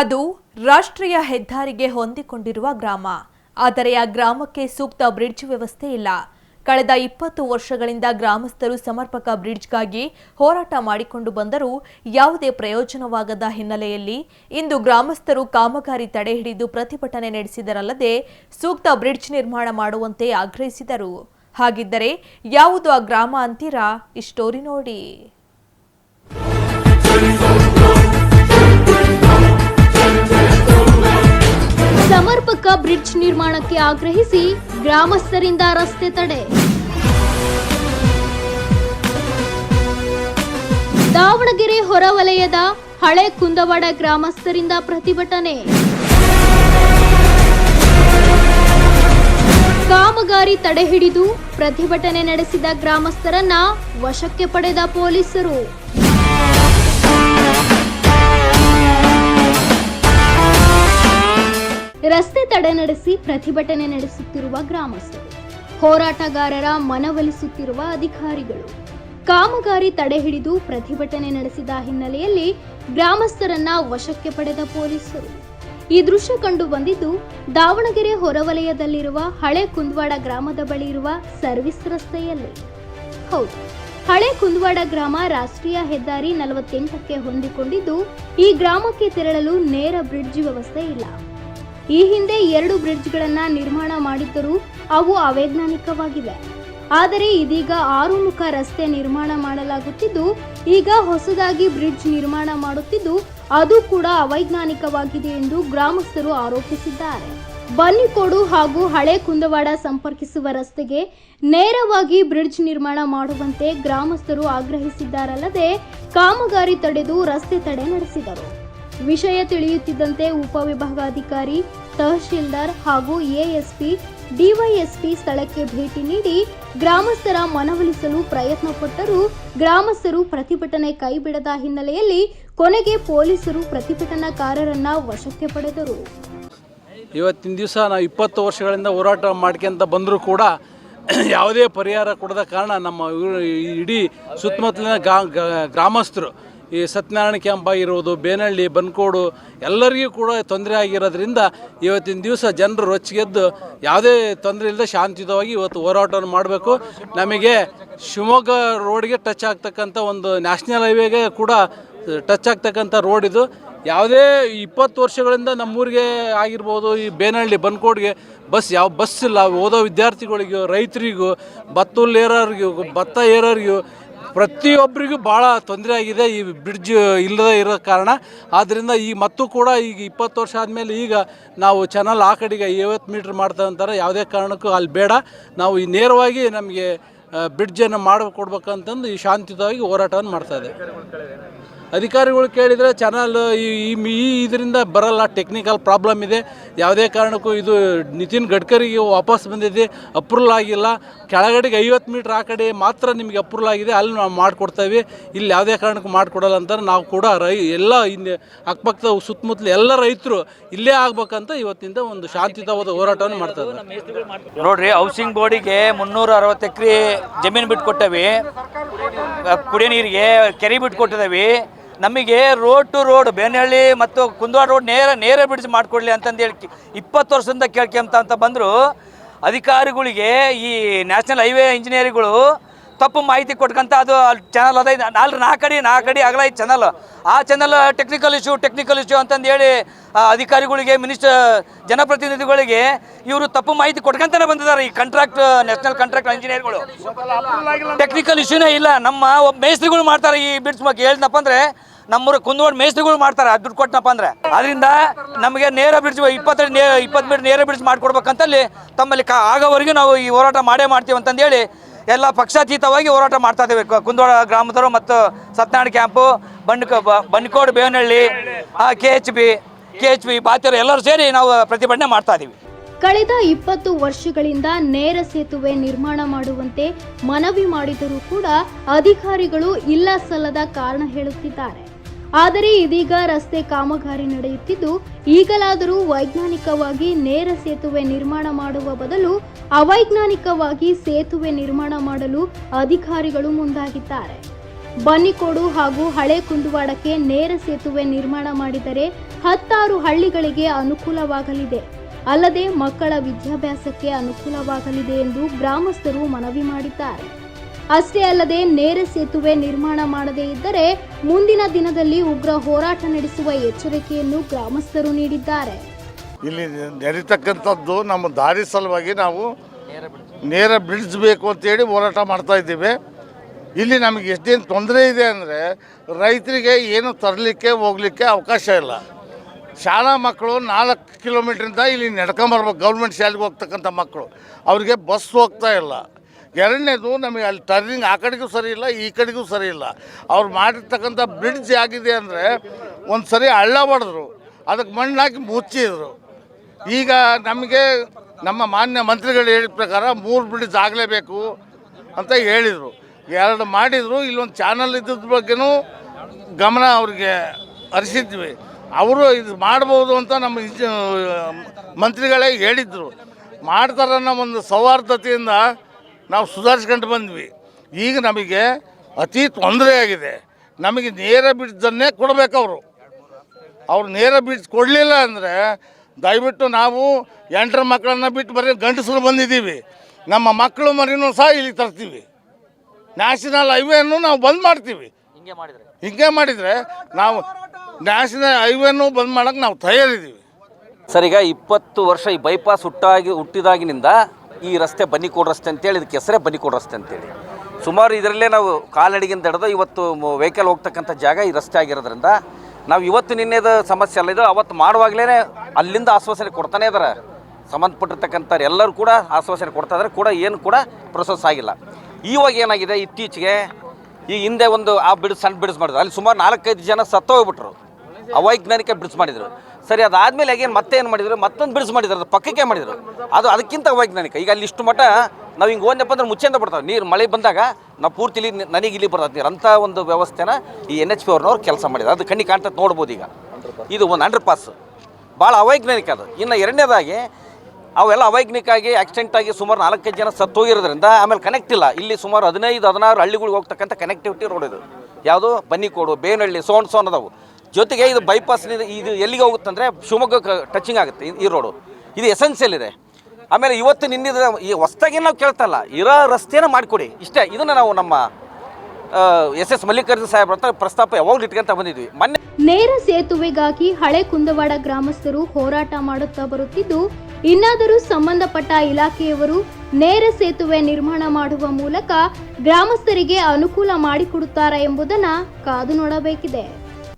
ಅದು ರಾಷ್ಟ್ರೀಯ ಹೆದ್ದಾರಿಗೆ ಹೊಂದಿಕೊಂಡಿರುವ ಗ್ರಾಮ. ಆದರೆ ಆ ಗ್ರಾಮಕ್ಕೆ ಸೂಕ್ತ ಬ್ರಿಡ್ಜ್ ವ್ಯವಸ್ಥೆ ಇಲ್ಲ. ಕಳೆದ ಇಪ್ಪತ್ತು ವರ್ಷಗಳಿಂದ ಗ್ರಾಮಸ್ಥರು ಸಮರ್ಪಕ ಬ್ರಿಡ್ಜ್ಗಾಗಿ ಹೋರಾಟ ಮಾಡಿಕೊಂಡು ಬಂದರೂ ಯಾವುದೇ ಪ್ರಯೋಜನವಾಗದ ಹಿನ್ನೆಲೆಯಲ್ಲಿ ಇಂದು ಗ್ರಾಮಸ್ಥರು ಕಾಮಗಾರಿ ತಡೆ ಹಿಡಿದು ಪ್ರತಿಭಟನೆ ನಡೆಸಿದರಲ್ಲದೆ ಸೂಕ್ತ ಬ್ರಿಡ್ಜ್ ನಿರ್ಮಾಣ ಮಾಡುವಂತೆ ಆಗ್ರಹಿಸಿದರು. ಹಾಗಿದ್ದರೆ ಯಾವುದು ಆ ಗ್ರಾಮ ಅಂತೀರಾ? ಇಷ್ಟೋರಿ ನೋಡಿ. ಬ್ರಿಡ್ಜ್ ನಿರ್ಮಾಣಕ್ಕೆ ಆಗ್ರಹಿಸಿ ಗ್ರಾಮಸ್ಥರಿಂದ ರಸ್ತೆ ತಡೆ. ದಾವಣಗೆರೆ ಹೊರವಲಯದ ಹಳೆ ಕುಂದವಾಡ ಗ್ರಾಮಸ್ಥರಿಂದ ಪ್ರತಿಭಟನೆ. ಕಾಮಗಾರಿ ತಡೆ ಹಿಡಿದು ಪ್ರತಿಭಟನೆ ನಡೆಸಿದ ಗ್ರಾಮಸ್ಥರನ್ನ ವಶಕ್ಕೆ ಪಡೆದ ಪೊಲೀಸರು. ರಸ್ತೆ ತಡೆ ನಡೆಸಿ ಪ್ರತಿಭಟನೆ ನಡೆಸುತ್ತಿರುವ ಗ್ರಾಮಸ್ಥರು. ಹೋರಾಟಗಾರರ ಮನವೊಲಿಸುತ್ತಿರುವ ಅಧಿಕಾರಿಗಳು. ಕಾಮಗಾರಿ ತಡೆ ಹಿಡಿದು ಪ್ರತಿಭಟನೆ ನಡೆಸಿದ ಹಿನ್ನೆಲೆಯಲ್ಲಿ ಗ್ರಾಮಸ್ಥರನ್ನ ವಶಕ್ಕೆ ಪಡೆದ ಪೊಲೀಸರು. ಈ ದೃಶ್ಯ ಕಂಡು ಬಂದಿದ್ದು, ದಾವಣಗೆರೆ ಹೊರವಲಯದಲ್ಲಿರುವ ಹಳೆ ಕುಂದವಾಡ ಗ್ರಾಮದ ಬಳಿ ಇರುವ ಸರ್ವಿಸ್ ರಸ್ತೆಯಲ್ಲಿ. ಹೌದು, ಹಳೆ ಕುಂದವಾಡ ಗ್ರಾಮ ರಾಷ್ಟ್ರೀಯ ಹೆದ್ದಾರಿ ನಲವತ್ತೆಂಟಕ್ಕೆ ಹೊಂದಿಕೊಂಡಿದ್ದು, ಈ ಗ್ರಾಮಕ್ಕೆ ತೆರಳಲು ನೇರ ಬ್ರಿಡ್ಜ್ ವ್ಯವಸ್ಥೆ ಇಲ್ಲ. ಈ ಹಿಂದೆ ಎರಡು ಬ್ರಿಡ್ಜ್ಗಳನ್ನ ನಿರ್ಮಾಣ ಮಾಡಿದ್ದರೂ ಅವು ಅವೈಜ್ಞಾನಿಕವಾಗಿವೆ. ಆದರೆ ಇದೀಗ ಆರು ಮುಖ ರಸ್ತೆ ನಿರ್ಮಾಣ ಮಾಡಲಾಗುತ್ತಿದ್ದು, ಈಗ ಹೊಸದಾಗಿ ಬ್ರಿಡ್ಜ್ ನಿರ್ಮಾಣ ಮಾಡುತ್ತಿದ್ದು, ಅದು ಕೂಡ ಅವೈಜ್ಞಾನಿಕವಾಗಿದೆ ಎಂದು ಗ್ರಾಮಸ್ಥರು ಆರೋಪಿಸಿದ್ದಾರೆ. ಬನ್ನಿಕೋಡು ಹಾಗೂ ಹಳೆ ಕುಂದವಾಡ ಸಂಪರ್ಕಿಸುವ ರಸ್ತೆಗೆ ನೇರವಾಗಿ ಬ್ರಿಡ್ಜ್ ನಿರ್ಮಾಣ ಮಾಡುವಂತೆ ಗ್ರಾಮಸ್ಥರು ಆಗ್ರಹಿಸಿದ್ದಾರಲ್ಲದೆ ಕಾಮಗಾರಿ ತಡೆದು ರಸ್ತೆ ತಡೆ ನಡೆಸಿದರು. ವಿಷಯ ತಿಳಿಯುತ್ತಿದ್ದಂತೆ ಉಪವಿಭಾಗಾಧಿಕಾರಿ, ತಹಶೀಲ್ದಾರ್ ಹಾಗೂ ಎಎಸ್ಪಿ, ಡಿವೈಎಸ್ಪಿ ಸ್ಥಳಕ್ಕೆ ಭೇಟಿ ನೀಡಿ ಗ್ರಾಮಸ್ಥರ ಮನವೊಲಿಸಲು ಪ್ರಯತ್ನ ಪಟ್ಟರೂ ಗ್ರಾಮಸ್ಥರು ಪ್ರತಿಭಟನೆ ಕೈಬಿಡದ ಹಿನ್ನೆಲೆಯಲ್ಲಿ ಕೊನೆಗೆ ಪೊಲೀಸರು ಪ್ರತಿಭಟನಾಕಾರರನ್ನ ವಶಕ್ಕೆ ಪಡೆದರು. ಇವತ್ತಿನ ದಿವಸ ನಾವು ಇಪ್ಪತ್ತು ವರ್ಷಗಳಿಂದ ಹೋರಾಟ ಮಾಡ್ಕೊಂತ ಬಂದರೂ ಕೂಡ ಯಾವುದೇ ಪರಿಹಾರ ಕೊಡದ ಕಾರಣ ನಮ್ಮ ಇಡೀ ಸುತ್ತಮುತ್ತಲಿನ ಗ್ರಾಮಸ್ಥರು ಈ ಸತ್ಯನಾರಾಯಣ ಕ್ಯಾಂಪ್ ಆಗಿರ್ಬೋದು, ಬೇನಹಳ್ಳಿ, ಬನ್ಕೋಡು, ಎಲ್ಲರಿಗೂ ಕೂಡ ತೊಂದರೆ ಆಗಿರೋದ್ರಿಂದ ಇವತ್ತಿನ ದಿವಸ ಜನರು ರೊಚ್ಚಿಗೆದ್ದು ಯಾವುದೇ ತೊಂದರೆ ಇಲ್ಲದೆ ಶಾಂತಿಯುತವಾಗಿ ಇವತ್ತು ಹೋರಾಟವನ್ನು ಮಾಡಬೇಕು. ನಮಗೆ ಶಿವಮೊಗ್ಗ ರೋಡ್ಗೆ ಟಚ್ ಆಗ್ತಕ್ಕಂಥ ಒಂದು ನ್ಯಾಷನಲ್ ಹೈವೇಗೆ ಕೂಡ ಟಚ್ ಆಗ್ತಕ್ಕಂಥ ರೋಡ್ ಇದು. ಯಾವುದೇ ಇಪ್ಪತ್ತು ವರ್ಷಗಳಿಂದ ನಮ್ಮೂರಿಗೆ ಆಗಿರ್ಬೋದು, ಈ ಬೇನಹಳ್ಳಿ, ಬನ್ಕೋಡ್ಗೆ ಬಸ್ ಯಾವ ಬಸ್ ಇಲ್ಲ ಓದೋ ವಿದ್ಯಾರ್ಥಿಗಳಿಗೂ, ರೈತರಿಗೂ ಭತ್ತ ಏರೋರಿಗೂ ಭತ್ತ ಏರೋರಿಗೂ ಪ್ರತಿಯೊಬ್ಬರಿಗೂ ಭಾಳ ತೊಂದರೆ ಆಗಿದೆ. ಈ ಬ್ರಿಡ್ಜ್ ಇಲ್ಲದೇ ಇರೋ ಕಾರಣ. ಆದ್ದರಿಂದ ಈ ಮತ್ತು ಕೂಡ ಈಗ ಇಪ್ಪತ್ತು ವರ್ಷ ಆದಮೇಲೆ ಈಗ ನಾವು ಚಾನಲ್ ಆ ಕಡೆಗೆ ಐವತ್ತು ಮೀಟ್ರ್ ಮಾಡ್ತಾ ಅಂತಾರೆ. ಯಾವುದೇ ಕಾರಣಕ್ಕೂ ಅಲ್ಲಿ ಬೇಡ. ನಾವು ಈ ನೇರವಾಗಿ ನಮಗೆ ಬ್ರಿಡ್ಜನ್ನು ಮಾಡಿಕೊಡ್ಬೇಕಂತಂದು ಈ ಶಾಂತಿಯುತವಾಗಿ ಹೋರಾಟವನ್ನು ಮಾಡ್ತಾ ಇದೆ ಅಧಿಕಾರಿಗಳು ಕೇಳಿದರೆ ಚಾನಲ್ ಈ ಇದರಿಂದ ಬರಲ್ಲ ಟೆಕ್ನಿಕಲ್ ಪ್ರಾಬ್ಲಮ್ ಇದೆ. ಯಾವುದೇ ಕಾರಣಕ್ಕೂ ಇದು ನಿತಿನ್ ಗಡ್ಕರಿಗೆ ವಾಪಸ್ ಬಂದಿದೆ ಅಪ್ರೂವಲ್ ಆಗಿಲ್ಲ. ಕೆಳಗಡೆಗೆ ಐವತ್ತು ಮೀಟ್ರ್ ಆ ಕಡೆ ಮಾತ್ರ ನಿಮಗೆ ಅಪ್ರೂವಲ್ ಆಗಿದೆ, ಅಲ್ಲಿ ನಾವು ಮಾಡಿಕೊಡ್ತೇವೆ. ಇಲ್ಲಿ ಯಾವುದೇ ಕಾರಣಕ್ಕೂ ಮಾಡಿಕೊಡಲ್ಲ ಅಂತಾರೆ ನಾವು ಕೂಡ ರೈ, ಎಲ್ಲ ಹಿಂದೆ ಅಕ್ಕಪಕ್ಕದ ಸುತ್ತಮುತ್ತಲು ಎಲ್ಲ ರೈತರು ಇಲ್ಲೇ ಆಗ್ಬೇಕಂತ ಇವತ್ತಿಂದ ಒಂದು ಶಾಂತಿಯುತವಾದ ಹೋರಾಟವನ್ನು ಮಾಡ್ತಾ ಇದ್ದಾರೆ. ನೋಡ್ರಿ ಹೌಸಿಂಗ್ ಬೋರ್ಡಿಗೆ ಮುನ್ನೂರ ಅರವತ್ತು ಎಕರೆ ಜಮೀನು ಬಿಟ್ಟು ಕೊಟ್ಟೇವೆ ಕುಡಿಯೋ ನೀರಿಗೆ ಕೆರೆ ಬಿಟ್ಟು ಕೊಟ್ಟಿದ್ದೀವಿ ನಮಗೆ ರೋಡ್ ಟು ರೋಡ್ ಬೇನಹಳ್ಳಿ ಮತ್ತು ಕುಂದವಾಡ ರೋಡ್ ನೇರ ನೇರ ಬಿಡಿಸಿ ಮಾಡಿಕೊಡ್ಲಿ ಅಂತಂದು ಹೇಳಿ ಇಪ್ಪತ್ತು ವರ್ಷದಿಂದ ಕೇಳ್ಕೊಂತ ಅಂತ ಬಂದರು. ಅಧಿಕಾರಿಗಳಿಗೆ ಈ ನ್ಯಾಷನಲ್ ಹೈವೇ ಇಂಜಿನಿಯರ್ಗಳು ತಪ್ಪು ಮಾಹಿತಿ ಕೊಟ್ಕಂತ ಅದು ಚಾನಲ್ ಅದ. ನಾಲ್ಕು ನಾಲ್ಕು ಅಡಿ ನಾಲ್ಕು ಅಡಿ ಅಗಲ ಐದು ಚಾನಲ್ ಆ channel technical issue technical issue ಅಂತಂದು ಹೇಳಿ ಅಧಿಕಾರಿಗಳಿಗೆ ಮಿನಿಸ್ಟರ್ ಜನಪ್ರತಿನಿಧಿಗಳಿಗೆ ಇವರು ತಪ್ಪು ಮಾಹಿತಿ ಕೊಟ್ಕೊಂತಾನೆ ಬಂದಿದ್ದಾರೆ ಈ ಕಾಂಟ್ರಾಕ್ಟ್ ನ್ಯಾಷನಲ್ ಕಾಂಟ್ರಾಕ್ಟ್ ಇಂಜಿನಿಯರ್ಗಳು ಟೆಕ್ನಿಕಲ್ ಇಶ್ಯೂನೇ ಇಲ್ಲ. ನಮ್ಮ ಮೇಸ್ತ್ರಿಗಳು ಮಾಡ್ತಾರೆ ಈ ಬಿಡ್ಸ್ ಬಗ್ಗೆ. ಹೇಳ್ದಪ್ಪ ಅಂದ್ರೆ ನಮ್ಮೂರು ಕುಂದವಾಡ ಮೇಸ್ತ್ರಿಗಳು ಮಾಡ್ತಾರೆ. ದುಡ್ಡು ಕೊಟ್ಟನಪ್ಪ ಅಂದ್ರೆ. ಅದರಿಂದ ನಮಗೆ ನೇರ ಬ್ರಿಡ್ಜ್ ಇಪ್ಪತ್ತೈದು ನೇ ಇಪ್ಪತ್ತು ಮೀಟರ್ ನೇರ ಬ್ರಿಡ್ಜ್ ಮಾಡ್ಕೊಡ್ಬೇಕಂತಲ್ಲಿ ತಮ್ಮಲ್ಲಿ ಆಗೋವರೆಗೂ ನಾವು ಈ ಹೋರಾಟ ಮಾಡೇ ಮಾಡ್ತೀವಿ ಅಂತಂದೇಳಿ ಎಲ್ಲ ಪಕ್ಷಾತೀತವಾಗಿ ಹೋರಾಟ ಮಾಡ್ತಾ ಇದ್ದೇವೆ. ಕು- ಕುಂದವಾಡ ಗ್ರಾಮದವರು ಮತ್ತು ಸತ್ಯನಾರಾಯಣ ಕ್ಯಾಂಪು, ಬಂಡ್ ಬಂಡ್ಕೋಡು, Bevanahalli K H B K H B ಬಾತಿಯರು ಎಲ್ಲರೂ ಸೇರಿ ನಾವು ಪ್ರತಿಭಟನೆ ಮಾಡ್ತಾ ಇದ್ದೀವಿ. ಕಳೆದ ಇಪ್ಪತ್ತು ವರ್ಷಗಳಿಂದ ನೇರ ಸೇತುವೆ ನಿರ್ಮಾಣ ಮಾಡುವಂತೆ ಮನವಿ ಮಾಡಿದರೂ ಕೂಡ ಅಧಿಕಾರಿಗಳು ಇಲ್ಲ ಸಲ್ಲದ ಕಾರಣ ಹೇಳುತ್ತಿದ್ದಾರೆ. ಆದರೆ ಇದೀಗ ರಸ್ತೆ ಕಾಮಗಾರಿ ನಡೆಯುತ್ತಿದ್ದು, ಈಗಲಾದರೂ ವೈಜ್ಞಾನಿಕವಾಗಿ ನೇರ ಸೇತುವೆ ನಿರ್ಮಾಣ ಮಾಡುವ ಬದಲು ಅವೈಜ್ಞಾನಿಕವಾಗಿ ಸೇತುವೆ ನಿರ್ಮಾಣ ಮಾಡಲು ಅಧಿಕಾರಿಗಳು ಮುಂದಾಗಿದ್ದಾರೆ. ಬನ್ನಿಕೋಡು ಹಾಗೂ ಹಳೆ ಕುಂದುವಾಡಕ್ಕೆ ನೇರ ಸೇತುವೆ ನಿರ್ಮಾಣ ಮಾಡಿದರೆ ಹತ್ತಾರು ಹಳ್ಳಿಗಳಿಗೆ ಅನುಕೂಲವಾಗಲಿದೆ. ಅಲ್ಲದೆ ಮಕ್ಕಳ ವಿದ್ಯಾಭ್ಯಾಸಕ್ಕೆ ಅನುಕೂಲವಾಗಲಿದೆ ಎಂದು ಗ್ರಾಮಸ್ಥರು ಮನವಿ ಮಾಡಿದ್ದಾರೆ. ಅಷ್ಟೇ ಅಲ್ಲದೆ ನೇರ ಸೇತುವೆ ನಿರ್ಮಾಣ ಮಾಡದೇ ಇದ್ದರೆ ಮುಂದಿನ ದಿನದಲ್ಲಿ ಉಗ್ರ ಹೋರಾಟ ನಡೆಸುವ ಎಚ್ಚರಿಕೆಯನ್ನು ಗ್ರಾಮಸ್ಥರು ನೀಡಿದ್ದಾರೆ. ಇಲ್ಲಿ ನಡೀತಕ್ಕಂಥದ್ದು ನಮ್ಮ ದಾರಿ ಸಲುವಾಗಿ ನಾವು ನೇರ ಬ್ರಿಡ್ಜ್ ಬೇಕು ಅಂತೇಳಿ ಹೋರಾಟ ಮಾಡ್ತಾ ಇದ್ದೀವಿ. ಇಲ್ಲಿ ನಮಗೆ ಎಷ್ಟೇನು ತೊಂದರೆ ಇದೆ ಅಂದರೆ ರೈತರಿಗೆ ಏನು ತರಲಿಕ್ಕೆ, ಹೋಗಲಿಕ್ಕೆ ಅವಕಾಶ ಇಲ್ಲ. ಶಾಲಾ ಮಕ್ಕಳು ನಾಲ್ಕು ಕಿಲೋಮೀಟ್ರಿಂದ ಇಲ್ಲಿ ನಡ್ಕೊಂಬರ್ಬೇಕು ಗೌರ್ಮೆಂಟ್ ಶಾಲೆಗೆ ಹೋಗ್ತಕ್ಕಂಥ ಮಕ್ಕಳು. ಅವರಿಗೆ ಬಸ್ ಹೋಗ್ತಾ ಇಲ್ಲ. ಎರಡನೇದು ನಮಗೆ ಅಲ್ಲಿ ಟರ್ನಿಂಗ್ ಆ ಕಡೆಗೂ ಸರಿ ಇಲ್ಲ, ಈ ಕಡೆಗೂ ಸರಿ ಇಲ್ಲ. ಅವ್ರು ಮಾಡಿರ್ತಕ್ಕಂಥ ಬ್ರಿಡ್ಜ್ ಆಗಿದೆ ಅಂದರೆ ಒಂದು ಸರಿ ಹಳ್ಳ ಹೊಡೆದ್ರು, ಅದಕ್ಕೆ ಮಣ್ಣು ಹಾಕಿ ಮುಚ್ಚಿದ್ರು. ಈಗ ನಮಗೆ ನಮ್ಮ ಮಾನ್ಯ ಮಂತ್ರಿಗಳು ಹೇಳಿದ ಪ್ರಕಾರ ಮೂರು ಬ್ರಿಡ್ಜ್ ಆಗಲೇಬೇಕು ಅಂತ ಹೇಳಿದರು. ಎರಡು ಮಾಡಿದರು, ಇಲ್ಲೊಂದು ಚಾನಲ್ ಇದ್ದದ ಬಗ್ಗೆನೂ ಗಮನ ಅವ್ರಿಗೆ ಹರಿಸಿದ್ವಿ. ಅವರು ಇದು ಮಾಡ್ಬೋದು ಅಂತ ನಮ್ಮ ಮಂತ್ರಿಗಳೇ ಹೇಳಿದರು. ಮಾಡ್ತಾರನ್ನೋ ಒಂದು ಸೌಹಾರ್ದತೆಯಿಂದ ನಾವು ಸುಧಾರಿಸ್ಕೊಂಡು ಬಂದ್ವಿ. ಈಗ ನಮಗೆ ಅತಿ ತೊಂದರೆ ಆಗಿದೆ. ನಮಗೆ ನೇರ ಬೀಜದನ್ನೇ ಕೊಡಬೇಕು ಅವರು. ಅವ್ರು ನೇರ ಬೀಜ ಕೊಡಲಿಲ್ಲ ಅಂದರೆ ದಯವಿಟ್ಟು ನಾವು ಎಂಟರ ಮಕ್ಕಳನ್ನ ಬಿಟ್ಟು ಬರೀ ಗಂಡಸರು ಬಂದಿದ್ದೀವಿ. ನಮ್ಮ ಮಕ್ಕಳು ಮರಿನೂ ಸಹ ಇಲ್ಲಿ ತರ್ತೀವಿ ನ್ಯಾಷನಲ್ ಹೈವೇನು ನಾವು ಬಂದ್ ಮಾಡ್ತೀವಿ. ಹಿಂಗೆ ಮಾಡಿದ್ರೆ? ಹಿಂಗೆ ಮಾಡಿದರೆ ನಾವು ನ್ಯಾಷನಲ್ ಹೈವೇನು ಬಂದ್ ಮಾಡೋಕ್ಕೆ ನಾವು ತಯಾರಿದ್ದೀವಿ. ಸರ್ ಈಗ ಇಪ್ಪತ್ತು ವರ್ಷ ಈ ಬೈಪಾಸ್ ಹುಟ್ಟಾಗಿ ಹುಟ್ಟಿದಾಗಿನಿಂದ ಈ ರಸ್ತೆ ಬನ್ನಿಕೋಡ್ ರಸ್ತೆ ಅಂತೇಳಿ, ಇದಕ್ಕೆ ಹೆಸರೇ ಬನ್ನಿಕೋಡ್ ರಸ್ತೆ ಅಂತೇಳಿ. ಸುಮಾರು ಇದರಲ್ಲೇ ನಾವು ಕಾಲ್ನಡಿಗೆಯಿಂದ ಹಿಡಿದು ಇವತ್ತು ವೆಹಿಕಲ್ ಹೋಗ್ತಕ್ಕಂಥ ಜಾಗ ಈ ರಸ್ತೆ ಆಗಿರೋದ್ರಿಂದ ನಾವು ಇವತ್ತು ನಿನ್ನೆದು ಸಮಸ್ಯೆ ಅಲ್ಲ ಇದು, ಅವತ್ತು ಮಾಡುವಾಗಲೇ ಅಲ್ಲಿಂದ ಆಶ್ವಾಸನೆ ಕೊಡ್ತಾನೆ ಇದ್ದಾರೆ ಸಂಬಂಧಪಟ್ಟಿರ್ತಕ್ಕಂಥವ್ರು ಎಲ್ಲರೂ ಕೂಡ ಆಶ್ವಾಸನೆ ಕೊಡ್ತಾ ಇದ್ದಾರೆ ಕೂಡ ಏನು ಕೂಡ ಪ್ರೊಸೆಸ್ ಆಗಿಲ್ಲ. ಇವಾಗ ಏನಾಗಿದೆ, ಇತ್ತೀಚೆಗೆ ಈ ಹಿಂದೆ ಒಂದು ಆ ಬಿಡಿಸ್, ಸಣ್ಣ ಬಿಡಿಸ್ ಮಾಡಿದ್ರು. ಅಲ್ಲಿ ಸುಮಾರು ನಾಲ್ಕೈದು ಜನ ಸತ್ತೋಗ್ಬಿಟ್ರು. ಅವೈಜ್ಞಾನಿಕ ಬ್ರಿಡ್ಜ್ ಮಾಡಿದ್ರು. ಸರಿ, ಅದಾದ್ಮೇಲೆ ಆಗೇನು ಮತ್ತೆ ಏನು ಮಾಡಿದ್ರು? ಮತ್ತೊಂದು ಬ್ರಿಡ್ಜ್ ಮಾಡಿದ್ರು ಅದು ಪಕ್ಕಕ್ಕೆ ಮಾಡಿದ್ರು. ಅದು ಅದಕ್ಕಿಂತ ಅವೈಜ್ಞಾನಿಕ ಈಗ ಅಲ್ಲಿ ಇಷ್ಟು ಮಟ್ಟ ನಾವು ಹಿಂಗೆ ಹೋದ್ನಪ್ಪ ಅಂದ್ರೆ ಮುಚ್ಚೆಂದ ಬಿಡ್ತಾವೆ. ನೀರು ಮಳೆ ಬಂದಾಗ ನಾವು ಪೂರ್ತಿ ಇಲ್ಲಿ ನನಗೆ ಇಲ್ಲಿ ಬರ್ತದೆ. ನೀರು ಅಂಥ ಒಂದು ವ್ಯವಸ್ಥೆನ ಈ ಎನ್ ಎಚ್ ಪಿ ಅವ್ರನ್ನವ್ರು ಕೆಲಸ ಮಾಡಿದ್ರು. ಅದು ಕಣ್ಣಿಗೆ ಕಾಣ್ತದೆ ನೋಡ್ಬೋದು ಈಗ. ಇದು ಒಂದು ಅಂಡರ್ ಪಾಸ್ ಭಾಳ ಅವೈಜ್ಞಾನಿಕ ಅದು. ಇನ್ನು ಎರಡನೇದಾಗಿ ಅವೆಲ್ಲ ಅವೈಜ್ಞಾನಿಕ ಆಗಿ ಆಕ್ಸಿಡೆಂಟ್ ಆಗಿ ಸುಮಾರು ನಾಲ್ಕೈದು ಜನ ಸತ್ತೋಗಿರೋದ್ರಿಂದ ಆಮೇಲೆ ಕನೆಕ್ಟ್ ಇಲ್ಲ. ಇಲ್ಲಿ ಸುಮಾರು ಹದಿನೈದು, ಹದಿನಾರು ಹಳ್ಳಿಗಳಿಗೆ ಹೋಗ್ತಕ್ಕಂಥ ಕನೆಕ್ಟಿವಿಟಿ ರೋಡ್ ಇದು. ಯಾವುದು? ಬನ್ನಿಕೋಡು, ಬೇನಹಳ್ಳಿ ಸೋನ್ ಸೋನ್ ಅದಾವು ಜೊತೆಗೆ ಇದು ಬೈಪಾಸ್ ಇದು ಎಲ್ಲಿಗೆ ಹೋಗುತ್ತಂದರೆ ಶಿವಮೊಗ್ಗ ಟಚಿಂಗ್ ಆಗುತ್ತೆ ಈ- ರೋಡು ಇದು ಎಸೆನ್ಷಿಯಲ್ ಇದೆ. ಆಮೇಲೆ ಇವತ್ತು ನಿನ್ನಿದ ಈ ಹೊಸ್ದಾಗಿ ನಾವು ಕೇಳ್ತಲ್ಲ, ಇರೋ ರಸ್ತೆನ ಮಾಡಿಕೊಡಿ. ಇಷ್ಟೇ, ಇದನ್ನು ನಾವು ನಮ್ಮ ಎಸ್ ಎಸ್ ಮಲ್ಲಿಕಾರ್ಜುನ ಸಾಹೇಬ್ ಅಂತ ಪ್ರಸ್ತಾಪ ಯಾವಾಗಲೂ ಇಟ್ಕೊಂತ ಬಂದಿದ್ವಿ. ಮೊನ್ನೆ ನೇರ ಸೇತುವೆಗಾಗಿ ಹಳೆ ಕುಂದವಾಡ ಗ್ರಾಮಸ್ಥರು ಹೋರಾಟ ಮಾಡುತ್ತಾ ಬರುತ್ತಿದ್ದು, ಇನ್ನಾದರೂ ಸಂಬಂಧಪಟ್ಟ ಇಲಾಖೆಯವರು ನೇರ ಸೇತುವೆ ನಿರ್ಮಾಣ ಮಾಡುವ ಮೂಲಕ ಗ್ರಾಮಸ್ಥರಿಗೆ ಅನುಕೂಲ ಮಾಡಿಕೊಡುತ್ತಾರಾ ಎಂಬುದನ್ನು ಕಾದು ನೋಡಬೇಕಿದೆ.